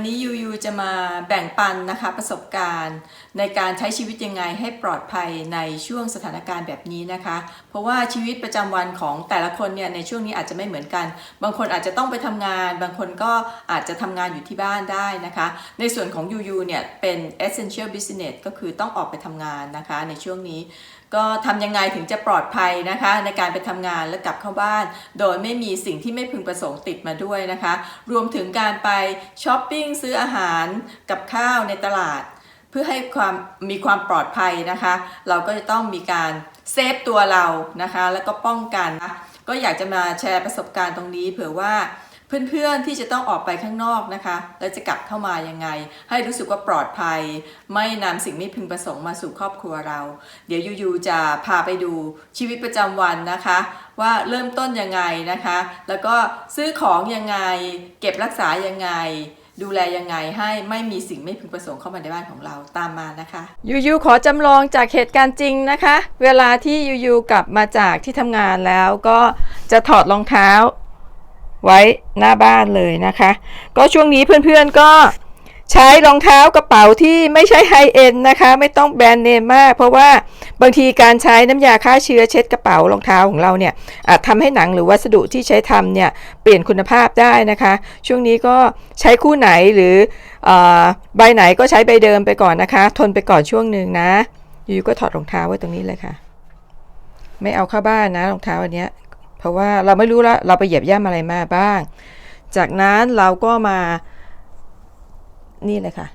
วันนี้ยูยูจะมาแบ่งปันนะคะประสบการณ์ ในการใช้ชีวิตยังไงให้ปลอดภัยในช่วงสถานการณ์แบบนี้นะคะ เพราะว่าชีวิตประจำวันของแต่ละคนเนี่ยในช่วงนี้อาจจะไม่เหมือนกัน บางคนอาจจะต้องไปทำงาน บางคนก็อาจจะทำงานอยู่ที่บ้านได้นะคะ ในส่วนของยูยูเนี่ยเป็น essential business ก็คือต้องออกไปทำงานนะคะในช่วงนี้ ก็ทำยังไงถึงจะปลอดภัยนะคะ ในการไปทำงานและกลับเข้าบ้าน โดยไม่มีสิ่งที่ไม่พึงประสงค์ติดมาด้วยนะคะ รวมถึงการไปช้อปปิ้งซื้ออาหารกับข้าวในตลาด เพื่อให้ความมีความปลอดภัยนะคะ เราก็จะต้องมีการเซฟตัวเรานะคะ แล้วก็ป้องกันนะก็อยากจะมาแชร์ประสบการณ์ตรงนี้เผื่อว่า เพื่อนๆที่จะต้องออกไปข้างนอกนะคะ แล้วจะกลับเข้ามายังไง ให้รู้สึกว่าปลอดภัย ไม่นำสิ่งไม่พึงประสงค์มาสู่ครอบครัวเรา เดี๋ยวยูๆจะพาไปดูชีวิตประจำวันนะคะ ว่าเริ่มต้นยังไงนะคะ แล้วก็ซื้อของยังไง เก็บรักษายังไงดูแลยังไงให้ไม่มีสิ่งไม่พึงประสงค์เข้ามาในบ้านของเราตามมานะคะยูยูขอจำลองจากเหตุการณ์จริงนะคะ เวลาที่ยูยูกลับมาจากที่ทำงานแล้วก็จะถอดรองเท้า ไว้หน้าบ้านเลยนะคะ ก็ช่วงนี้เพื่อนๆก็ใช้รองเท้ากระเป๋าที่ไม่ใช่ไฮเอ็นนะคะ ไม่ต้องแบรนด์เนมมาก เพราะว่าบางทีการใช้น้ำยาฆ่าเชื้อเช็ดกระเป๋ารองเท้าของเราเนี่ยอาจทำให้หนังหรือวัสดุที่ใช้ทำเนี่ยเปลี่ยนคุณภาพได้นะคะ ช่วงนี้ก็ใช้คู่ไหนหรืออใบไหนก็ใช้ใบเดิมไปก่อนนะคะ ทนไปก่อนช่วงหนึ่งนะอยู่ก็ถอดรองเท้าไว้ตรงนี้เลยค่ะ ไม่เอาเข้าบ้านนะรองเท้าอันเนี้ย เพราะว่าเราไม่รู้ละเราไปเหยียบย่ำอะไรมาบ้าง จากนั้นเราก็มานี่เลยค่ะ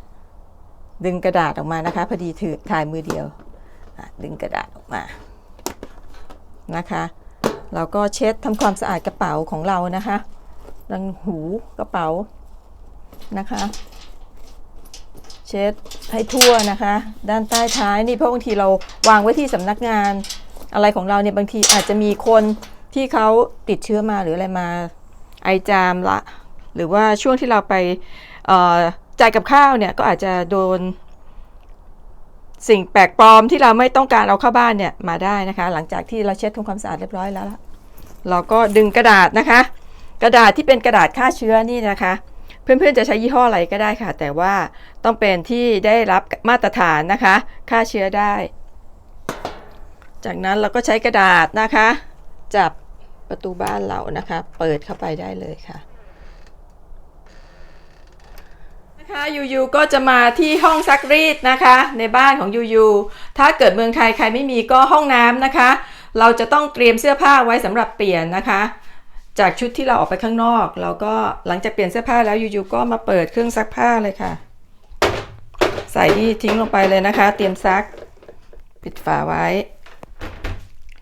ดึงกระดาษออกมานะคะพอดีถือถ่ายมือเดียวดึงกระดาษออกมานะคะเราก็เช็ดทำความสะอาดกระเป๋าของเรานะคะดังหูกระเป๋านะคะ เช็ดให้ทั่วนะคะ ด้านใต้ท้ายนี่เพราะบางทีเราวางไว้ที่สำนักงานอะไรของเราเนี่ยบางทีอาจจะมีคน ที่เขาติดเชื้อมาหรืออะไรมาไอจามละ หรือว่าช่วงที่เราไปจ่ายกับข้าวเนี่ยก็อาจจะโดน สิ่งแปลกปลอมที่เราไม่ต้องการเอาเข้าบ้านเนี่ยมาได้นะคะ หลังจากที่เราเช็ดทำความสะอาดเรียบร้อยแล้วเราก็ดึงกระดาษนะคะ กระดาษที่เป็นกระดาษฆ่าเชื้อนี่นะคะ เพื่อนๆจะใช้ยี่ห้ออะไรก็ได้ค่ะ แต่ว่าต้องเป็นที่ได้รับมาตรฐานนะคะฆ่าเชื้อได้ จากนั้นเราก็ใช้กระดาษนะคะ จับ ประตูบ้านเรานะคะ เปิดเข้าไปได้เลยค่ะนะคะยูยูก็จะมาที่ห้องซักรีดนะคะ ในบ้านของยูยูถ้าเกิดเมืองไทยใครไม่มีก็ห้องน้ำนะคะ เราจะต้องเตรียมเสื้อผ้าไว้สำหรับเปลี่ยนนะคะ จากชุดที่เราออกไปข้างนอกเราก็หลังจากเปลี่ยนเสื้อผ้าแล้วยูยูก็มาเปิดเครื่องซักผ้าเลยค่ะ ใส่นี่ทิ้งลงไปเลยนะคะ เตรียมซัก ปิดฝาไว้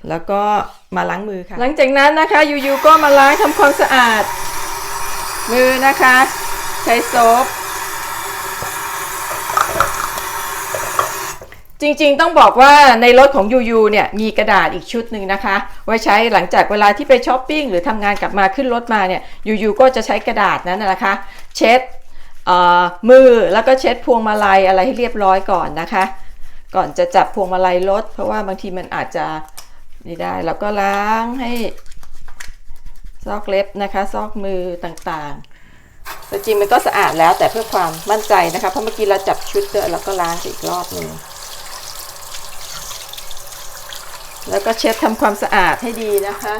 แล้วก็มาล้างมือค่ะ หลังจากนั้นนะคะยูยูก็มาล้างทำความสะอาด มือนะคะ ใช้โซฟจริงๆ ต้องบอกว่าในรถของยูยูเนี่ยมีกระดาษอีกชุดหนึ่งนะคะ ไว้ใช้หลังจากเวลาที่ไปช้อปปิ้งหรือทำงานกลับมาขึ้นรถมาเนี่ยยูยูก็จะใช้กระดาษนั้นนะคะ เช็ดมือแล้วก็เช็ดพวงมาลัยอะไรให้เรียบร้อยก่อนนะคะ ก่อนจะจับพวงมาลัยรถเพราะว่าบางทีมันอาจจะ นี่ได้แล้วก็ล้างให้ซอกเล็บนะคะ ซอกมือต่างๆแต่จริงมันก็สะอาดแล้วแต่เพื่อความมั่นใจนะคะ เพราะเมื่อกี้เราจับชุดเตอะแล้วก็ล้างไปอีกรอบหนึ่งแล้วก็เช็ดทำความสะอาดให้ดีนะคะ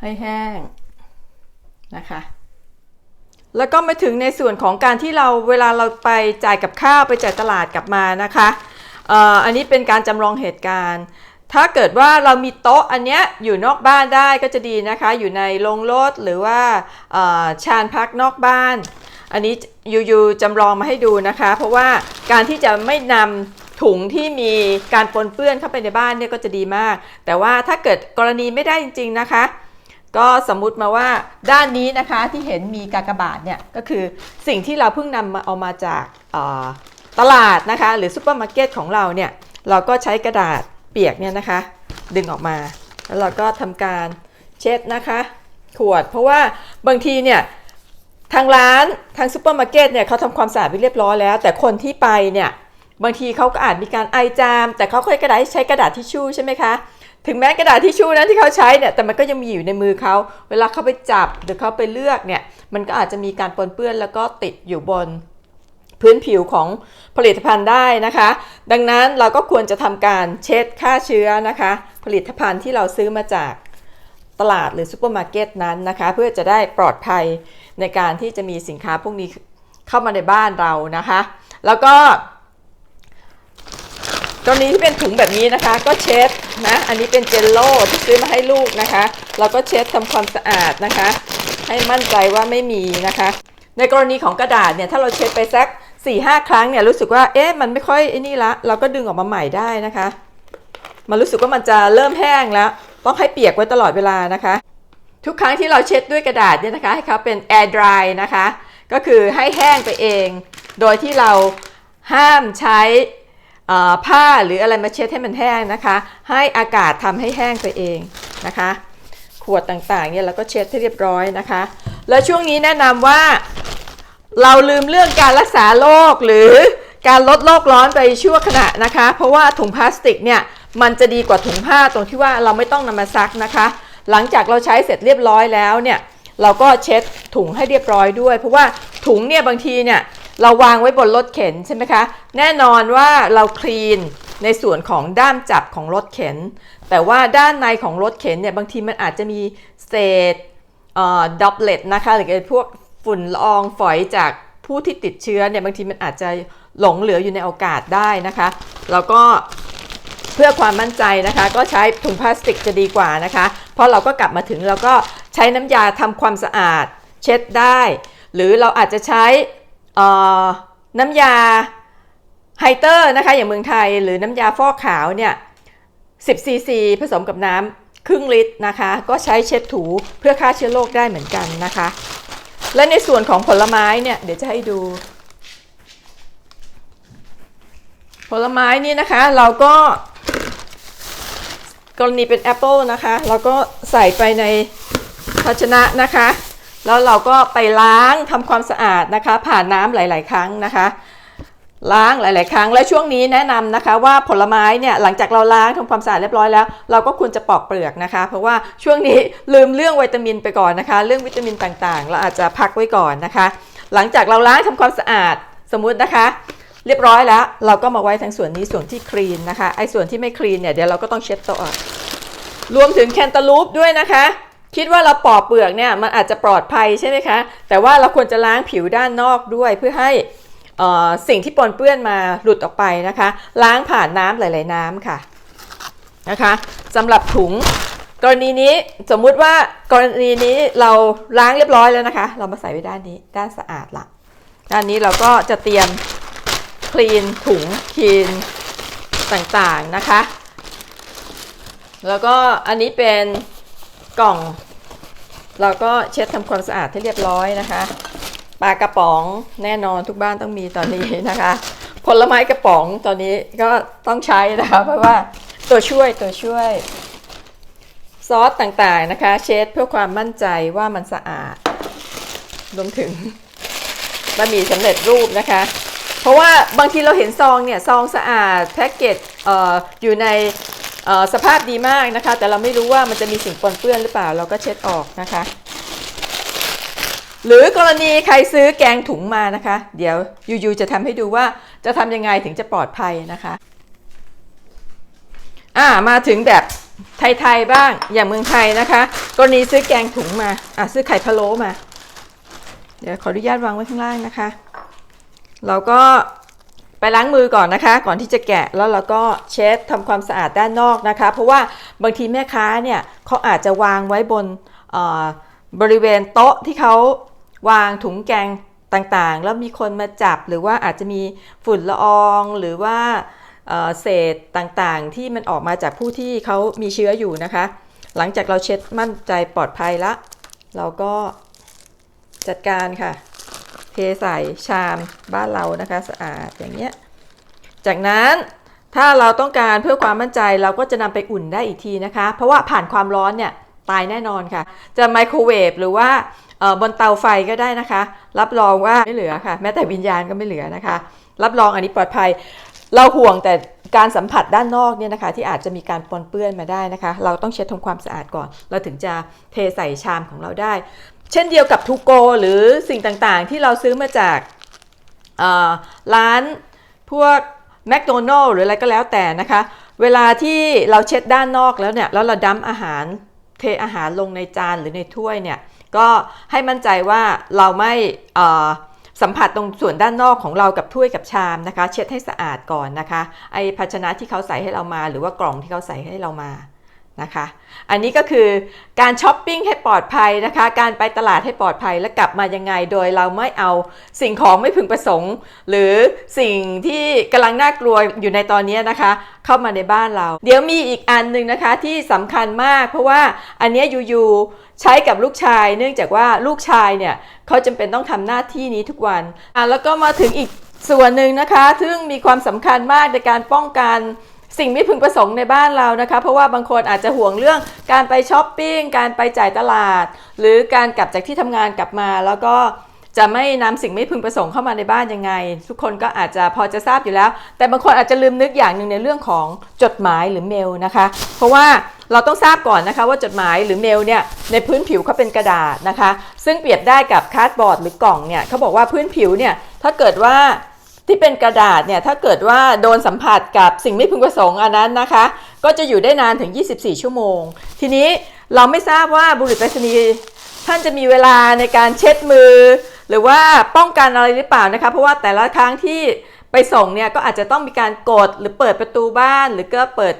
ให้แห้งนะคะ แล้วก็มาถึงในส่วนของการที่เราเวลาเราไปจ่ายกับข้าวไปจ่ายตลาดกลับมานะคะเอ่ออันนี้เป็นการจำลองเหตุการณ์ ถ้าเกิดว่าเรามีโต๊ะอันเนี้ยอยู่นอกบ้านได้ก็จะดีนะคะ อยู่ในโรงรถหรือว่าชานพักนอกบ้าน อันนี้ยูยูจำลองมาให้ดูนะคะ เพราะว่าการที่จะไม่นำถุงที่มีการปนเปื้อนเข้าไปในบ้านเนี่ยก็จะดีมาก แต่ว่าถ้าเกิดกรณีไม่ได้จริง ๆนะคะ ก็สมมุติมาว่าด้านนี้นะคะที่เห็นมีกากบาทเนี่ยก็คือสิ่งที่เราเพิ่งนำมาเอามาจากตลาดนะคะ หรือซูเปอร์มาร์เก็ตของเราเนี่ยเราก็ใช้กระดาษ ปียกเนี่ยนะคะ ดึงออกมา แล้วเราก็ทำการเช็ดนะคะ ขวด เพราะว่าบางทีเนี่ยทางร้านทางซูเปอร์มาร์เก็ตเนี่ยเขาทำความสะอาดไปเรียบร้อยแล้ว แต่คนที่ไปเนี่ยบางทีเขาก็อาจมีการไอจาม แต่เขาเคยกระดาษใช้กระดาษทิชชู่ใช่ไหมคะถึงแม้กระดาษทิชชู่นั้นที่เขาใช้เนี่ยแต่มันก็ยังมีอยู่ในมือเขาเวลาเขาไปจับหรือเขาไปเลือกเนี่ยมันก็อาจจะมีการปนเปื้อนแล้วก็ติดอยู่บน พื้นผิวของผลิตภัณฑ์ได้นะคะ ดังนั้นเราก็ควรจะทำการเช็ดฆ่าเชื้อนะคะ ผลิตภัณฑ์ที่เราซื้อมาจากตลาดหรือซูเปอร์มาร์เก็ตนั้นนะคะ เพื่อจะได้ปลอดภัยในการที่จะมีสินค้าพวกนี้เข้ามาในบ้านเรานะคะ แล้วก็กรณีที่เป็นถุงแบบนี้นะคะ ก็เช็ดนะอันนี้เป็นเจลโล่ที่ซื้อมาให้ลูกนะคะ เราก็เช็ดทำความสะอาดนะคะ ให้มั่นใจว่าไม่มีนะคะ ในกรณีของกระดาษเนี่ยถ้าเราเช็ดไปสัก 4ี่ห้าครั้งเนี่ยรู้สึกว่าเอ๊ะมันไม่ค่อยไอ้นี่ละ เราก็ดึงออกมาใหม่ได้นะคะ มันรู้สึกว่ามันจะเริ่มแห้งแล้ว ต้องให้เปียกไว้ตลอดเวลานะคะ ทุกครั้งที่เราเช็ดด้วยกระดาษเนี่ยนะคะ ให้เขาเป็น air dry นะคะ ก็คือให้แห้งไปเอง โดยที่เราห้ามใช้ผ้าหรืออะไรมาเช็ดให้มันแห้งนะคะ ให้อากาศทำให้แห้งไปเองนะคะ ขวดต่างๆเนี่ยเราก็เช็ดให้เรียบร้อยนะคะ แล้วช่วงนี้แนะนำว่า เราลืมเรื่องการรักษาโรคหรือการลดโลกร้อนไปชั่วขณะนะคะ เพราะว่าถุงพลาสติกเนี่ยมันจะดีกว่าถุงผ้าตรงที่ว่าเราไม่ต้องนำมาซักนะคะ หลังจากเราใช้เสร็จเรียบร้อยแล้วเนี่ยเราก็เช็ดถุงให้เรียบร้อยด้วย เพราะว่าถุงเนี่ยบางทีเนี่ยเราวางไว้บนรถเข็นใช่ไหมคะแน่นอนว่าเราคลีนในส่วนของด้ามจับของรถเข็น แต่ว่าด้านในของรถเข็นเนี่ยบางทีมันอาจจะมีเศษดับเบิลนะคะหรือพวก ฝุ่นละอองฝอยจากผู้ที่ติดเชื้อเนี่ยบางทีมันอาจจะหลงเหลืออยู่ในโอกาสได้นะคะ แล้วก็เพื่อความมั่นใจนะคะ ก็ใช้ถุงพลาสติกจะดีกว่านะคะ เพราะเราก็กลับมาถึงเราก็ใช้น้ำยาทำความสะอาดเช็ดได้ หรือเราอาจจะใช้น้ำยาไฮเตอร์นะคะอย่างเมืองไทยหรือน้ำยาฟอกขาวเนี่ย10ซีซีผสมกับน้ำครึ่งลิตรนะคะ ก็ใช้เช็ดถูเพื่อฆ่าเชื้อโรคได้เหมือนกันนะคะ และในส่วนของผลไม้เนี่ยเดี๋ยวจะให้ดู ผลไม้นี่นะคะ เราก็ กรณีเป็นแอปเปิลนะคะ เราก็ใส่ไปในภาชนะนะคะ แล้วเราก็ไปล้างทำความสะอาดนะคะ ผ่านน้ำหลาย ๆ ครั้งนะคะ ล้างหลาย ๆ ครั้งและช่วงนี้แนะนำนะคะว่าผลไม้เนี่ยหลังจากเราล้างทำความสะอาดเรียบร้อยแล้ว เราก็ควรจะปอกเปลือกนะคะ เพราะว่าช่วงนี้ลืมเรื่องวิตามินไปก่อนนะคะ เรื่องวิตามินต่างๆ เราอาจจะพักไว้ก่อนนะคะ หลังจากเราล้างทำความสะอาดสมมุตินะคะ เรียบร้อยแล้ว เราก็มาไว้ทั้งส่วนนี้ส่วนที่คลีนนะคะไอ้ส่วนที่ไม่คลีนเนี่ยเดี๋ยวเราก็ต้องเช็ดตัวอรวมถึงแคนตาลูปด้วยนะคะคิดว่าเราปอกเปลือกเนี่ยมันอาจจะปลอดภัยใช่ไหมคะ แต่ว่าเราควรจะล้างผิวด้านนอกด้วยเพื่อให้ สิ่งที่ปนเปื้อนมาหลุดออกไปนะคะ ล้างผ่านน้ำหลาย ๆ น้ำค่ะนะคะสำหรับถุงกรณีนี้สมมุติว่ากรณีนี้เราล้างเรียบร้อยแล้วนะคะ เรามาใส่ไว้ด้านนี้ด้านสะอาดละด้านนี้เราก็จะเตรียมคลีนถุงคลีนต่างๆนะคะ แล้วก็อันนี้เป็นกล่อง เราก็เช็ดทำความสะอาดให้เรียบร้อยนะคะ ปลากระป๋องแน่นอนทุกบ้านต้องมีตอนนี้นะคะ ผลไม้กระป๋องตอนนี้ก็ต้องใช้นะคะเพราะว่าตัวช่วยตัวช่วย ซอสต่างๆนะคะ เช็ดเพื่อความมั่นใจว่ามันสะอาดรวมถึงบะหมี่สำเร็จรูปนะคะ เพราะว่าบางทีเราเห็นซองเนี่ยซองสะอาดแพ็กเกจออยู่ในสภาพดีมากนะคะ แต่เราไม่รู้ว่ามันจะมีสิ่งปนเปื้อนหรือเปล่า เราก็เช็ดออกนะคะ หรือกรณีใครซื้อแกงถุงมานะคะ เดี๋ยวยูๆจะทำให้ดูว่าจะทำยังไงถึงจะปลอดภัยนะคะอ่ามาถึงแบบไทยๆบ้างอย่างเมืองไทยนะคะ กรณีซื้อแกงถุงมาอะซื้อไข่พะโล้มา เดี๋ยวขออนุญาตวางไว้ข้างล่างนะคะ เราก็ไปล้างมือก่อนนะคะ ก่อนที่จะแกะแล้วเราก็เช็ดทำความสะอาดด้านนอกนะคะ เพราะว่าบางทีแม่ค้าเนี่ยเขาอาจจะวางไว้บนเอ่อบริเวณโต๊ะที่เขา วางถุงแกงต่างๆ แล้วมีคนมาจับหรือว่าอาจจะมีฝุ่นละอองหรือว่าเศษต่างๆ ที่มันออกมาจากผู้ที่เขามีเชื้ออยู่นะคะ หลังจากเราเช็ดมั่นใจปลอดภัยละ เราก็จัดการค่ะ เทใส่ชามบ้านเรานะคะสะอาดอย่างเงี้ย จากนั้นถ้าเราต้องการเพื่อความมั่นใจเราก็จะนำไปอุ่นได้อีกทีนะคะ เพราะว่าผ่านความร้อนเนี่ยตายแน่นอนค่ะ จะไมโครเวฟหรือว่า บนเตาไฟก็ได้นะคะ รับรองว่าไม่เหลือค่ะ แม้แต่วิญญาณก็ไม่เหลือนะคะ รับรองอันนี้ปลอดภัย เราห่วงแต่การสัมผัสด้านนอกเนี่ยนะคะ ที่อาจจะมีการปนเปื้อนมาได้นะคะ เราต้องเช็ดทำความสะอาดก่อน เราถึงจะเทใส่ชามของเราได้ เช่นเดียวกับทูโกหรือสิ่งต่างๆ ที่เราซื้อมาจากร้านพวกแมคโดนัลล์หรืออะไรก็แล้วแต่นะคะ เวลาที่เราเช็ดด้านนอกแล้วเนี่ยแล้วเราดั้มอาหารเทอาหารลงในจานหรือในถ้วยเนี่ย ก็ให้มั่นใจว่าเราไม่สัมผัสตรงส่วนด้านนอกของเรากับถ้วยกับชามนะคะ เช็ดให้สะอาดก่อนนะคะ ไอภาชนะที่เขาใส่ให้เรามา หรือว่ากล่องที่เขาใส่ให้เรามา นะคะ อันนี้ก็คือการช้อปปิ้งให้ปลอดภัยนะคะ การไปตลาดให้ปลอดภัยและกลับมายังไง โดยเราไม่เอาสิ่งของไม่พึงประสงค์ หรือสิ่งที่กำลังน่ากลัวอยู่ในตอนนี้นะคะ เข้ามาในบ้านเรา เดี๋ยวมีอีกอันหนึ่งนะคะที่สำคัญมาก เพราะว่าอันนี้อยู่ๆใช้กับลูกชาย เนื่องจากว่าลูกชายเนี่ยเขาจำเป็นต้องทำหน้าที่นี้ทุกวันอะแล้วก็มาถึงอีกส่วนหนึ่งนะคะ ซึ่งมีความสำคัญมากในการป้องกัน สิ่งไม่พึงประสงค์ในบ้านเรานะคะ เพราะว่าบางคนอาจจะห่วงเรื่องการไปช้อปปิ้งการไปจ่ายตลาด หรือการกลับจากที่ทำงานกลับมา แล้วก็จะไม่นำสิ่งไม่พึงประสงค์เข้ามาในบ้านยังไง ทุกคนก็อาจจะพอจะทราบอยู่แล้ว แต่บางคนอาจจะลืมนึกอย่างหนึ่งในเรื่องของจดหมายหรือเมลนะคะ เพราะว่าเราต้องทราบก่อนนะคะว่าจดหมายหรือเมลเนี่ยในพื้นผิวเขาเป็นกระดาษนะคะ ซึ่งเปรียบได้กับคาร์ดบอร์ดหรือกล่องเนี่ยเขาบอกว่าพื้นผิวเนี่ยถ้าเกิดว่า ที่เป็นกระดาษเนี่ยถ้าเกิดว่าโดนสัมผัสกับสิ่งไม่พึงประสงค์อันนั้นนะคะ ก็จะอยู่ได้นานถึง 24 ชั่วโมง ทีนี้เราไม่ทราบว่าบุรุษไปรษณีย์ท่านจะมีเวลาในการเช็ดมือ หรือว่าป้องกันอะไรหรือเปล่านะคะเพราะว่าแต่ละครั้งที่ไปส่งเนี่ยก็อาจจะต้องมีการกดหรือเปิดประตูบ้าน หรือก็เปิด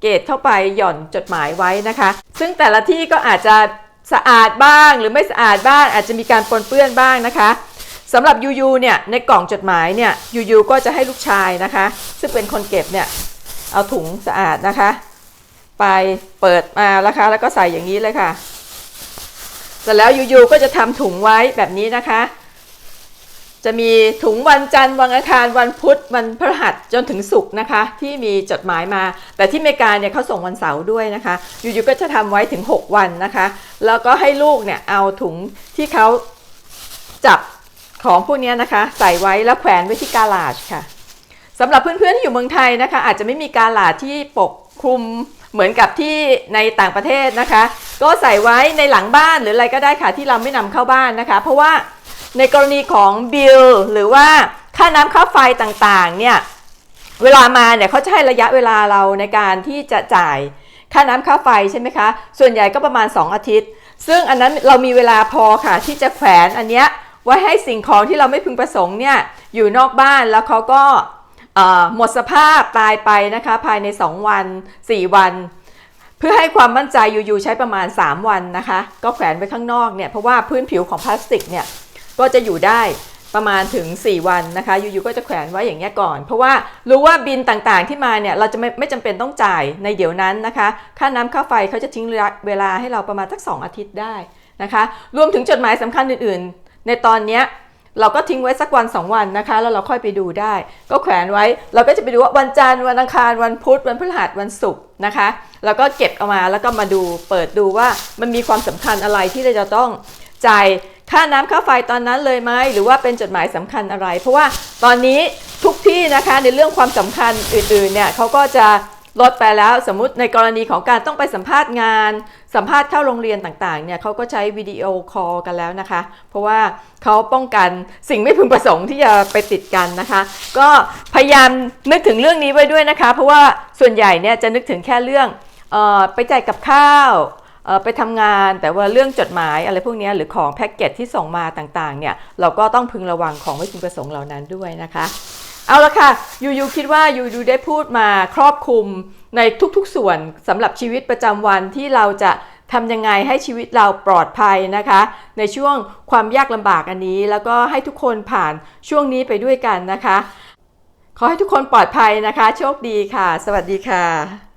เกตเข้าไปหย่อนจดหมายไว้นะคะ ซึ่งแต่ละที่ก็อาจจะสะอาดบ้างหรือไม่สะอาดบ้างอาจจะมีการปนเปื้อนบ้างนะคะ สำหรับยูยูเนี่ยในกล่องจดหมายเนี่ยยูยูก็จะให้ลูกชายนะคะ ซึ่งเป็นคนเก็บเนี่ยเอาถุงสะอาดนะคะ ไปเปิดมาแล้วคะแล้วก็ใส่อย่างนี้เลยค่ะเสร็จแล้วยูๆก็จะทำถุงไว้แบบนี้นะคะ จะมีถุงวันจันทร์วันอังคารวันพุธวันพฤหัสจนถึงศุกร์นะคะ ที่มีจดหมายมา แต่ที่อเมริกาเนี่ยเขาส่งวันเสาร์ด้วยนะคะยูๆก็จะทำไว้ถึง 6 วันนะคะ แล้วก็ให้ลูกเนี่ยเอาถุงที่เขาจับ ของพวกนี้นะคะใส่ไว้แล้วแขวนไว้ที่กาลาจค่ะสำหรับเพื่อนๆที่อยู่เมืองไทยนะคะ อาจจะไม่มีกาลาจที่ปกคลุมเหมือนกับที่ในต่างประเทศนะคะ ก็ใส่ไว้ในหลังบ้านหรืออะไรก็ได้ค่ะที่เราไม่นำเข้าบ้านนะคะ เพราะว่าในกรณีของบิลหรือว่าค่าน้ำค่าไฟต่างๆเนี่ยเวลามาเนี่ยเขาจะให้ระยะเวลาเราในการที่จะจ่ายค่าน้ำค่าไฟใช่ไหมคะส่วนใหญ่ก็ประมาณ 2 อาทิตย์ ซึ่งอันนั้นเรามีเวลาพอค่ะที่จะแขวนอันเนี้ย ไว้ให้สิ่งของที่เราไม่พึงประสงค์เนี่ยอยู่นอกบ้านแล้วเขาก็หมดสภาพตายไปนะคะภายใน 2 วัน 4 วัน เพื่อให้ความมั่นใจอยู่ๆใช้ประมาณ 3 วันนะคะ ก็แขวนไว้ข้างนอกเนี่ยเพราะว่าพื้นผิวของพลาสติกเนี่ยก็จะอยู่ได้ประมาณถึง 4 วันนะคะอยู่ๆก็จะแขวนไว้อย่างเงี้ยก่อน เพราะว่ารู้ว่าบินต่างๆที่มาเนี่ยเราจะไม่ไม่จำเป็นต้องจ่ายในเดี๋ยวนั้นนะคะ ค่าน้ำค่าไฟเขาจะทิ้งเวลาให้เราประมาณสัก 2 อาทิตย์ได้นะคะ รวมถึงจดหมายสำคัญอื่นๆ ในตอนเนี้ยเราก็ทิ้งไว้สักวัน 2 วันนะคะ แล้วเราค่อยไปดูได้ ก็แขวนไว้ เราก็จะไปดูว่าวันจันทร์วันอังคารวันพุธวันพฤหัสวันศุกร์นะคะ แล้วก็เก็บเอามาแล้วก็มาดูเปิดดูว่ามันมีความสำคัญอะไรที่เราจะต้องจ่ายค่าน้ำค่าไฟตอนนั้นเลยไหมหรือว่าเป็นจดหมายสำคัญอะไร เพราะว่าตอนนี้ทุกที่นะคะในเรื่องความสำคัญอื่นๆเนี่ยเขาก็จะ ลดไปแล้วสมมติในกรณีของการต้องไปสัมภาษณ์งาน สัมภาษณ์เข้าโรงเรียนต่างๆเนี่ยเขาก็ใช้วิดีโอคอลกันแล้วนะคะ เพราะว่าเขาป้องกันสิ่งไม่พึงประสงค์ที่จะไปติดกันนะคะ ก็พยายามนึกถึงเรื่องนี้ไว้ด้วยนะคะ เพราะว่าส่วนใหญ่เนี่ยจะนึกถึงแค่เรื่องออไปจ่ายกับข้าวไปทำงานแต่ว่าเรื่องจดหมายอะไรพวกนี้หรือของแพ็กเกจที่ส่งมาต่างๆเนี่ยเราก็ต้องพึงระวังของไม่พึงประสงค์เหล่านั้นด้วยนะคะ เอาละค่ะยูยูคิดว่ายูยูได้พูดมาครอบคลุมในทุกๆส่วนสำหรับชีวิตประจำวันที่เราจะทำยังไงให้ชีวิตเราปลอดภัยนะคะ ในช่วงความยากลำบากอันนี้ แล้วก็ให้ทุกคนผ่านช่วงนี้ไปด้วยกันนะคะ ขอให้ทุกคนปลอดภัยนะคะ โชคดีค่ะ สวัสดีค่ะ